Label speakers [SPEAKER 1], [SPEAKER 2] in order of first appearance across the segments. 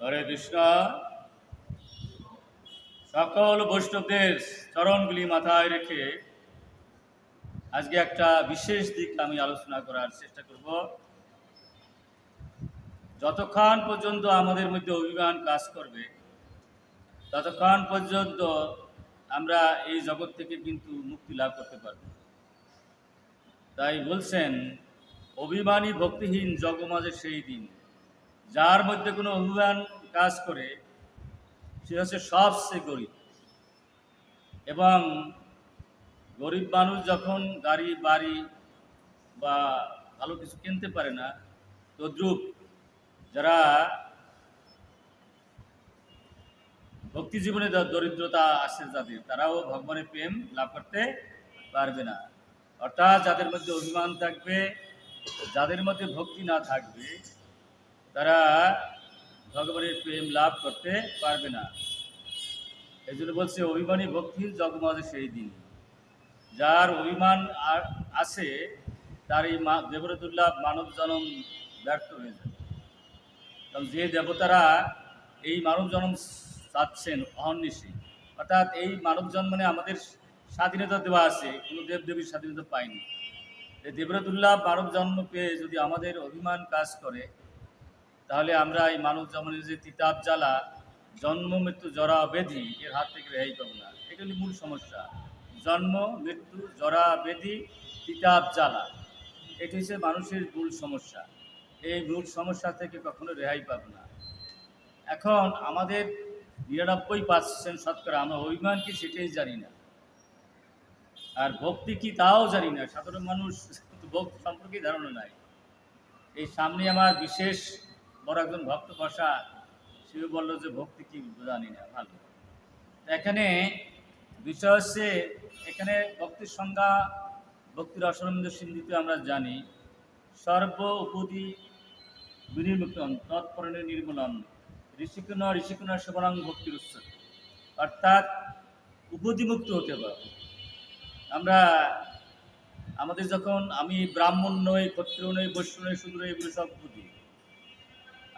[SPEAKER 1] হরে কৃষ্ণ সকল বৈষ্ণবদের চরণগুলি মাথায় রেখে আজকে একটা বিশেষ দিক আমি আলোচনা করার চেষ্টা করব যতক্ষণ পর্যন্ত আমাদের মধ্যে অভিমান কাজ করবে ততক্ষণ পর্যন্ত আমরা এই জগৎ থেকে কিন্তু মুক্তি লাভ করতে পারব তাই বলছেন অভিমানী ভক্তিহীন জগমাজে সেই দিন যার মধ্যে কোনো অনুদান কাজ করে সে হচ্ছে সবচেয়ে গরিব এবং গরিব মানুষ যখন গাড়ি বাড়ি বা ভালো কিছু কিনতে পারে না তদ্রুপ যারা ভক্তি জীবনে দরিদ্রতা আসে যাদের তারাও ভগবানের প্রেম লাভ করতে পারবে না অর্থাৎ যাদের মধ্যে অভিমান থাকবে যাদের মধ্যে ভক্তি না থাকবে তারা ভগবানের প্রেম লাভ করতে পারবে না এই জন্য বলছে অভিমানী ভক্তি জগমাজে সেই দিন যার অভিমান আছে তার এই দেবরতুল্লাভ মানব জনম ব্যর্থ হয়ে যাবে কারণ যে দেবতারা এই মানব জনম চাচ্ছেন অহর্নিশী অর্থাৎ এই মানব জন্মনে আমাদের স্বাধীনতা দেওয়া আছে কোনো দেবদেবীর স্বাধীনতা পায়নি দেবরতুল্লাহ মানব জন্ম পেয়ে যদি আমাদের অভিমান কাজ করে তাহলে আমরা এই মানব জন্মের যে তিতাব জ্বালা জন্ম মৃত্যু জরা বেধি এর হাত থেকে রেহাই পাবো না এটা হলো মূল সমস্যা জন্ম মৃত্যু জরা বেধি তিতাব জ্বালা এটি হচ্ছে মানুষের মূল সমস্যা এই মূল সমস্যা থেকে কখনো রেহাই পাব না এখন আমাদের নিরানব্বই পার্সেন্ট শতকরা আমরা অভিমান কি সেটাই জানি না আর ভক্তি কি তাও জানি না সাধারণ মানুষ ভক্তি সম্পর্কে ধারণা নাই এই সামনে আমার বিশেষ বড় একজন ভক্ত বসা সেও বলল যে ভক্তি কি জানি না ভালো এখানে বিষয় হচ্ছে এখানে ভক্তির সংজ্ঞা ভক্তির অসরন্দ সিন্ধিতে আমরা জানি সর্ব উপদি বিনির্মুক্তন তৎপরণে নির্মূলন ঋষিকুণ ঋষিকুণ সেবনাং ভক্তির উৎস অর্থাৎ উপদিমুক্ত হতে পারব আমরা আমাদের যখন আমি ব্রাহ্মণ নই ক্ষত্রিয় নই বৈষ্ণ নই শুধু এগুলো সব বুঝি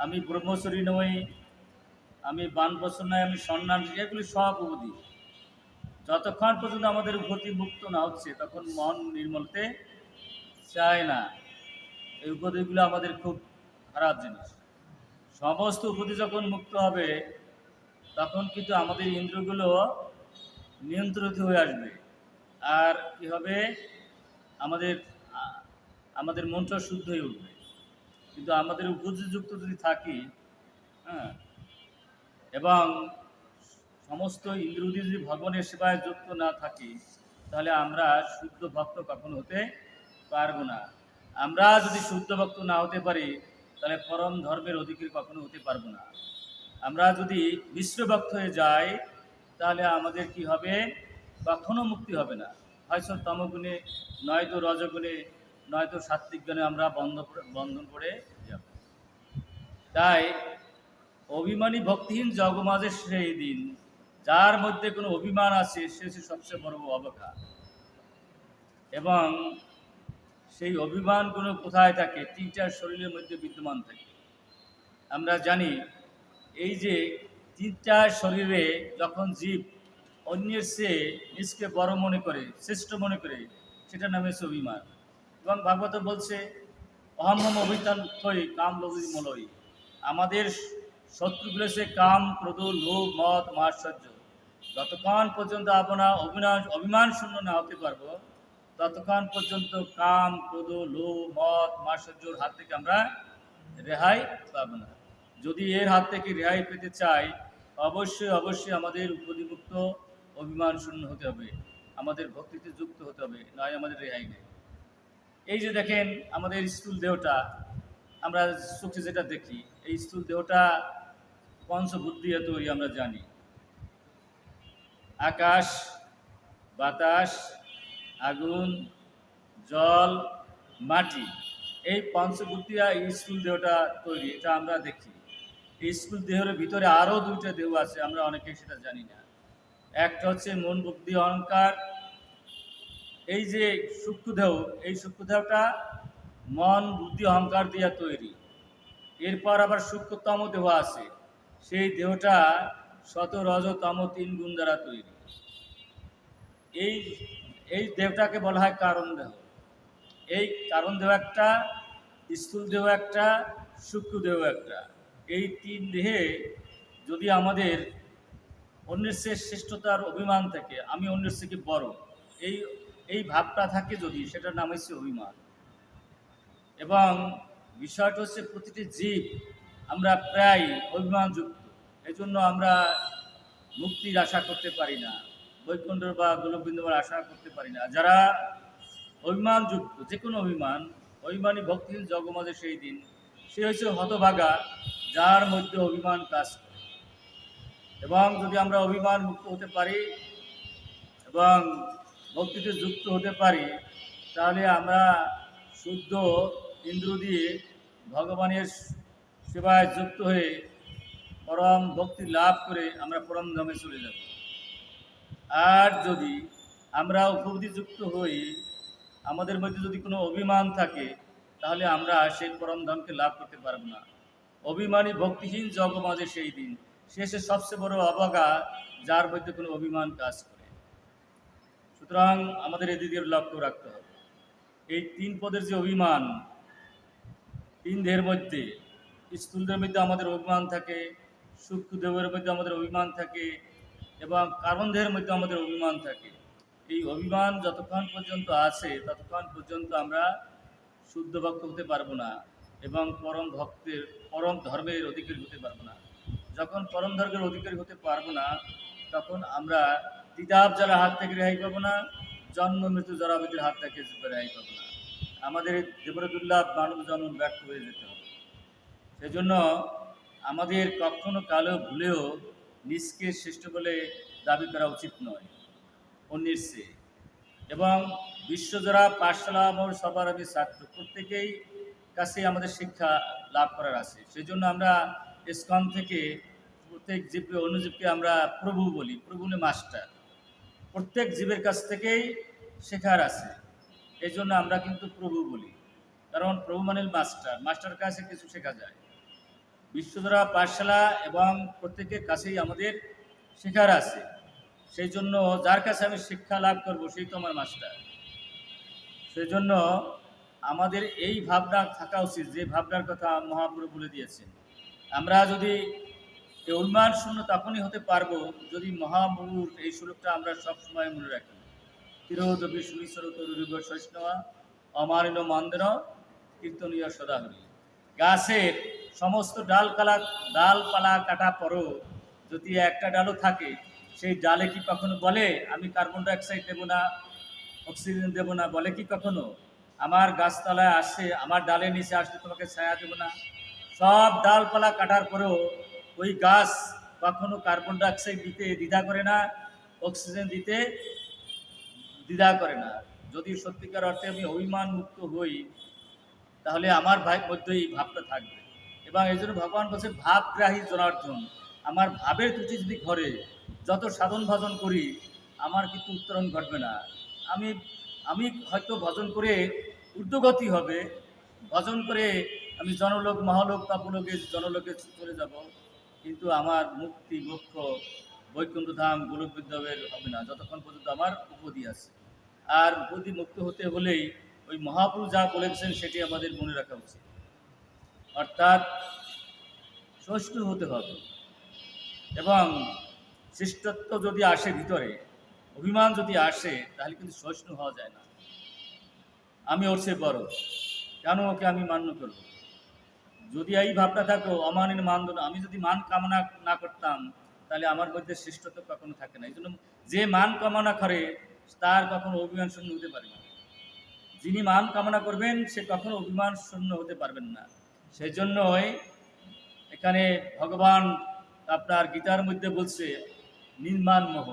[SPEAKER 1] আমি ব্রহ্মচরী নই আমি বানপ্রসন নয় আমি সন্ন্যাস এগুলি সব অবধি যতক্ষণ পর্যন্ত আমাদের উপতি মুক্ত না হচ্ছে তখন মন নির্মলতে চায় না এই উপদেশগুলো আমাদের খুব খারাপ জিনিস সমস্ত উপতি যখন মুক্ত হবে তখন কিন্তু আমাদের ইন্দ্রগুলো নিয়ন্ত্রিত হয়ে আসবে আর কি হবে আমাদের আমাদের মনটা শুদ্ধ হয়ে উঠবে কিন্তু আমাদের উপযুক্ত যদি থাকি হ্যাঁ এবং সমস্ত ইন্দ্রদি যদি ভগবানের সেবায় যুক্ত না থাকি তাহলে আমরা শুদ্ধ ভক্ত কখনো হতে পারবো না আমরা যদি শুদ্ধ ভক্ত না হতে পারি তাহলে পরম ধর্মের অধিকার কখনো হতে পারবো না আমরা যদি মিশ্র ভক্ত হয়ে যাই তাহলে আমাদের কি হবে কখনো মুক্তি হবে না হয়তো তমগুণে নয়তো রজগুণে নয়তো সাত্ত্বিক জ্ঞানে আমরা বন্ধ বন্ধন করে যাব তাই অভিমানী ভক্তিহীন জগমাঝে সেই দিন যার মধ্যে কোনো অভিমান আছে সে সবচেয়ে বড় অবকা এবং সেই অভিমানগুলো কোথায় থাকে তিনটার শরীরের মধ্যে বিদ্যমান থাকে আমরা জানি এই যে চার শরীরে যখন জীব অন্যের সে নিজকে বড় মনে করে শ্রেষ্ঠ মনে করে সেটার নাম হচ্ছে অভিমান এবং ভাগবত বলছে অহম অভিতাল থই কাম লোভী মলই আমাদের শত্রুগুলো সে কাম ক্রোধ লোভ মত মাশ্চর্য যতক্ষণ পর্যন্ত আপনার অভিনাশ অভিমান শূন্য না হতে পারবো ততক্ষণ পর্যন্ত কাম ক্রোধ লোভ মত মাশ্চর্যর হাত থেকে আমরা রেহাই পাব না যদি এর হাত থেকে রেহাই পেতে চাই অবশ্যই অবশ্যই আমাদের উপরিভুক্ত অভিমান শূন্য হতে হবে আমাদের ভক্তিতে যুক্ত হতে হবে নয় আমাদের রেহাই নেই এই যে দেখেন আমাদের স্থূল দেহটা আমরা চোখে যেটা দেখি এই স্থূল দেহটা পঞ্চভূত দিয়ে তৈরি আমরা জানি আকাশ বাতাস আগুন জল মাটি এই পঞ্চভূতিয়া স্কুল দেহটা তৈরি এটা আমরা দেখি এই স্কুল দেহের ভিতরে আরও দুইটা দেহ আছে আমরা অনেকেই সেটা জানি না একটা হচ্ছে মন বুদ্ধি অহংকার এই যে সূক্ষ্মদেহ এই সূক্ষ্মদেহটা মন বুদ্ধি অহংকার দিয়ে তৈরি এরপর আবার সূক্ষ্মতম দেহ আছে সেই দেহটা শত রজতম তিন গুণ দ্বারা তৈরি এই এই দেহটাকে বলা হয় কারণ দেহ এই কারণ দেহ একটা স্থূল দেহ একটা সূক্ষ্ম দেহ একটা এই তিন দেহে যদি আমাদের অন্যের শ্রেষ্ঠতার অভিমান থাকে আমি অন্যের থেকে বড় এই এই ভাবটা থাকে যদি সেটার নাম হচ্ছে অভিমান এবং বিষয়টা হচ্ছে প্রতিটি জীব আমরা প্রায় অভিমানযুক্ত এজন্য আমরা মুক্তির আশা করতে পারি না বৈকুণ্ঠ বা গোলবিন্দুবার আশা করতে পারি না যারা অভিমানযুক্ত যে কোনো অভিমান অভিমানী ভক্তিহীন জগমাজে সেই দিন সে হচ্ছে হতভাগা যার মধ্যে অভিমান কাজ করে এবং যদি আমরা অভিমান মুক্ত হতে পারি এবং ভক্তিতে যুক্ত হতে পারি তাহলে আমরা শুদ্ধ ইন্দ্র দিয়ে ভগবানের সেবায় যুক্ত হয়ে পরম ভক্তি লাভ করে আমরা পরম ধামে চলে যাব আর যদি আমরা উপলব্ধিযুক্ত হই আমাদের মধ্যে যদি কোনো অভিমান থাকে তাহলে আমরা সেই পরম ধামকে লাভ করতে পারব না অভিমানী ভক্তিহীন জগমাজে সেই দিন শেষে সবচেয়ে বড় অবগা যার মধ্যে কোনো অভিমান কাজ করে সুতরাং আমাদের এদিকে লক্ষ্য রাখতে হবে এই তিন পদের যে অভিমান তিন দেহের মধ্যে স্থূলদের মধ্যে আমাদের অভিমান থাকে সূক্ষ্ম দেহের মধ্যে আমাদের অভিমান থাকে এবং কারণ দেহের মধ্যে আমাদের অভিমান থাকে এই অভিমান যতক্ষণ পর্যন্ত আছে ততক্ষণ পর্যন্ত আমরা শুদ্ধ ভক্ত হতে পারবো না এবং পরম ভক্তের পরম ধর্মের অধিকারী হতে পারবো না যখন পরম ধর্মের অধিকারী হতে পারবো না তখন আমরা কিতাব যারা হাত থেকে রেহাই পাবো না জন্ম মৃত্যু জরাবৃত্তির হাত থেকে রেহাই পাবো না আমাদের দেবরদুল্লাহ মানব জন্ম ব্যর্থ হয়ে যেতে হবে সেজন্য আমাদের কখনো কালো ভুলেও নিজকে শ্রেষ্ঠ বলে দাবি করা উচিত নয় অন্যের এবং বিশ্বজোড়া পাঠশালা আমার সবার আমি ছাত্র প্রত্যেকেই কাছে আমাদের শিক্ষা লাভ করার আছে সেই জন্য আমরা স্কন থেকে প্রত্যেক জীবকে জীবকে আমরা প্রভু বলি প্রভু মাস্টার প্রত্যেক জীবের কাছ থেকেই শেখার আছে এই জন্য আমরা কিন্তু প্রভু বলি কারণ প্রভু মানে মাস্টার মাস্টার কাছে কিছু শেখা যায় বিশ্বধরা পাঠশালা এবং প্রত্যেকের কাছেই আমাদের শেখার আছে সেই জন্য যার কাছে আমি শিক্ষা লাভ করব সেই তো আমার মাস্টার সেই জন্য আমাদের এই ভাবনা থাকা উচিত যে ভাবনার কথা মহাপ্রভু বলে দিয়েছেন আমরা যদি এই উন্মার শূন্য তখনই হতে পারবো যদি মহামুহূর্ত এই শ্লোকটা আমরা সবসময় মনে রাখি তিরোদবি সুনীশ্বর তরুব শৈষ্ণবা অমারিন মন্দির কীর্তনীয় সদাহরি গাছের সমস্ত ডালপালা ডালপালা কাটা পরও যদি একটা ডালও থাকে সেই ডালে কি কখনো বলে আমি কার্বন ডাইঅক্সাইড দেবো না অক্সিজেন দেবো না বলে কি কখনো আমার গাছতলায় আসে আমার ডালের নিচে আসলে তোমাকে ছায়া দেবো না সব ডালপালা কাটার পরেও ওই গাছ কখনো কার্বন ডাইঅক্সাইড দিতে দ্বিধা করে না অক্সিজেন দিতে দ্বিধা করে না যদি সত্যিকার অর্থে আমি অভিমান মুক্ত হই তাহলে আমার ভাই মধ্যে এই ভাবটা থাকবে এবং এই জন্য ভগবান বলছে ভাবগ্রাহী জনার্জন আমার ভাবের ত্রুটি যদি ঘরে যত সাধন ভজন করি আমার কিন্তু উত্তরণ ঘটবে না আমি আমি হয়তো ভজন করে ঊর্ধ্বগতি হবে ভজন করে আমি জনলোক মহালোক তাপলোকে জনলোকে চলে যাব কিন্তু আমার মুক্তি মোক্ষ বৈকুণ্ঠ ধাম গোলক বিদ্যাবের হবে না যতক্ষণ পর্যন্ত আমার উপদি আছে আর উপদি মুক্ত হতে হলেই ওই মহাপুরুষ যা বলেছেন সেটি আমাদের মনে রাখা উচিত অর্থাৎ ষষ্ঠ হতে হবে এবং শ্রেষ্ঠত্ব যদি আসে ভিতরে অভিমান যদি আসে তাহলে কিন্তু সহিষ্ণু হওয়া যায় না আমি ওর সে বড় কেন ওকে আমি মান্য করবো যদি এই ভাবটা থাকো অমানের মানদণ্ড আমি যদি মান কামনা না করতাম তাহলে আমার মধ্যে শ্রেষ্ঠত্ব কখনো থাকে না এই জন্য যে মান কামনা করে তার কখনো অভিমান শূন্য হতে পারে না যিনি মান কামনা করবেন সে কখনো অভিমান শূন্য হতে পারবেন না সেই জন্যই এখানে ভগবান আপনার গীতার মধ্যে বলছে নির্মাণ মোহ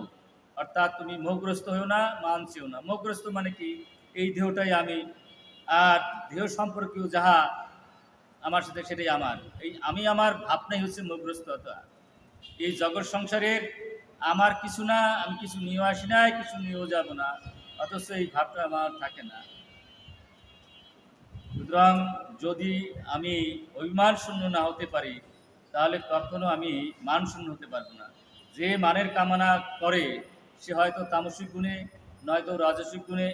[SPEAKER 1] অর্থাৎ তুমি মোহগ্রস্ত হও না মান চেও না মোহগ্রস্ত মানে কি এই দেহটাই আমি আর দেহ সম্পর্কেও যাহা আমার সাথে সেটাই আমার এই আমি আমার ভাবনাই হচ্ছে মগ্রস্ততা এই জগৎ সংসারের আমার কিছু না আমি কিছু নিয়েও আসি নাই কিছু নিয়েও যাব না অথচ এই ভাবটা আমার থাকে না সুতরাং যদি আমি অভিমান শূন্য না হতে পারি তাহলে কখনো আমি মান শূন্য হতে পারবো না যে মানের কামনা করে সে হয়তো তামসিক গুণে নয়তো রাজস্বিক গুণে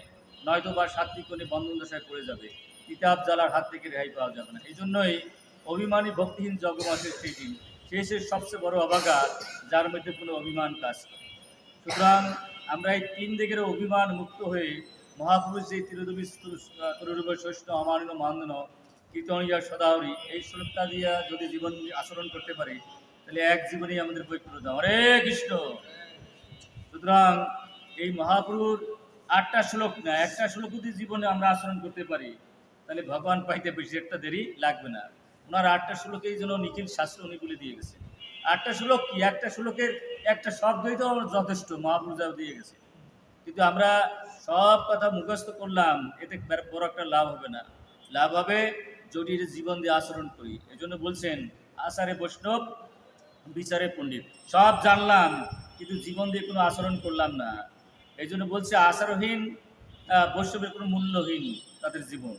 [SPEAKER 1] নয়তো বা সাত্বিক গুণে বন্ধন দশায় পড়ে যাবে কিতাব জ্বালার হাত থেকে রেহাই পাওয়া যাবে না এই জন্যই অভিমানী ভক্তিহীন জগবাসের সেই সেই সে সবচেয়ে বড় অবাগা যার মধ্যে কোনো অভিমান কাজ করে সুতরাং আমরা এই তিন দিকের অভিমান মুক্ত হয়ে মহাপুরুষ যে তিরুদবী তরুরূপ শৈষ্ণ অমান্য মান্য কীর্তনিয়া সদাহরি এই শ্লোকটা দিয়া যদি জীবন আচরণ করতে পারি তাহলে এক জীবনেই আমাদের পবিত্রতা হরে কৃষ্ণ সুতরাং এই মহাপুরুষ আটটা শ্লোক না একটা শ্লোক যদি জীবনে আমরা আচরণ করতে পারি তাহলে ভগবান পাইতে বেশি একটা দেরি লাগবে না ওনার আটটা শ্লোকেই যেন নিখিল শাস্ত্র উনি বলে দিয়ে গেছে আটটা শ্লোক কি একটা শ্লোকের একটা শব্দই তো আমার যথেষ্ট মহাপ্রজাও দিয়ে গেছে কিন্তু আমরা সব কথা মুখস্থ করলাম এতে বড় একটা লাভ হবে না লাভ হবে যদি জীবন দিয়ে আচরণ করি এজন্য বলছেন আচারে বৈষ্ণব বিচারে পণ্ডিত সব জানলাম কিন্তু জীবন দিয়ে কোনো আচরণ করলাম না এই জন্য বলছে আচারহীন বৈষ্ণবের কোনো মূল্যহীন তাদের জীবন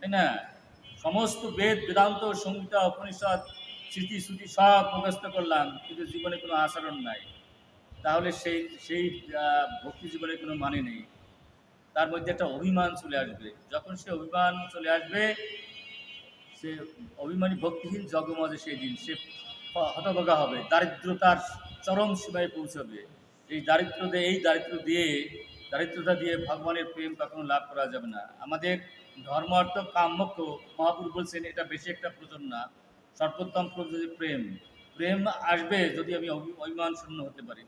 [SPEAKER 1] তাই না সমস্ত বেদ বেদান্ত সংহিতা উপনিষদ স্মৃতি শ্রুতি সব মুখস্থ করলাম কিন্তু জীবনে কোনো আচরণ নাই তাহলে সেই সেই ভক্তি জীবনে কোনো মানে নেই তার মধ্যে একটা অভিমান চলে আসবে যখন সে অভিমান চলে আসবে সে অভিমানী ভক্তিহীন জগমাজে সেই দিন সে হতভাগা হবে দারিদ্রতার চরম সীমায় পৌঁছবে এই দারিদ্র দিয়ে এই দারিদ্র দিয়ে দারিদ্রতা দিয়ে ভগবানের প্রেম কখনো লাভ করা যাবে না আমাদের ধর্ম অর্থ কাম্যক্ষ মহাপুর বলছেন এটা বেশি একটা প্রয়োজন না সর্বোত্তম প্রয়োজন প্রেম প্রেম আসবে যদি আমি অভিমান শূন্য হতে পারি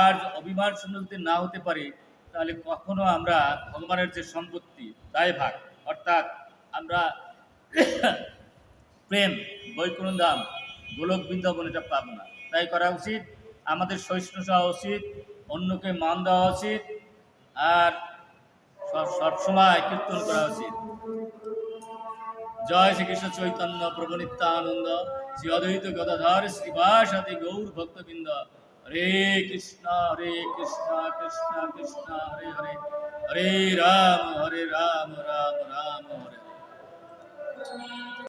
[SPEAKER 1] আর অভিমান শূন্য যদি না হতে পারি তাহলে কখনো আমরা ভগবানের যে সম্পত্তি দায় ভাগ অর্থাৎ আমরা প্রেম বৈকুণধাম গোলক বৃন্দাবন এটা পাব না তাই করা উচিত আমাদের সহিষ্ণু হওয়া উচিত অন্যকে মান দেওয়া উচিত আর সবসময় কীর্তন করা উচিত জয় শ্রীকৃষ্ণ চৈতন্য প্রভু নিত্যানন্দ শ্রী অদ্বৈত গদাধর শ্রীবাসাদি গৌর ভক্তবৃন্দ হরে কৃষ্ণ হরে কৃষ্ণ কৃষ্ণ কৃষ্ণ হরে হরে হরে রাম হরে রাম রাম রাম হরে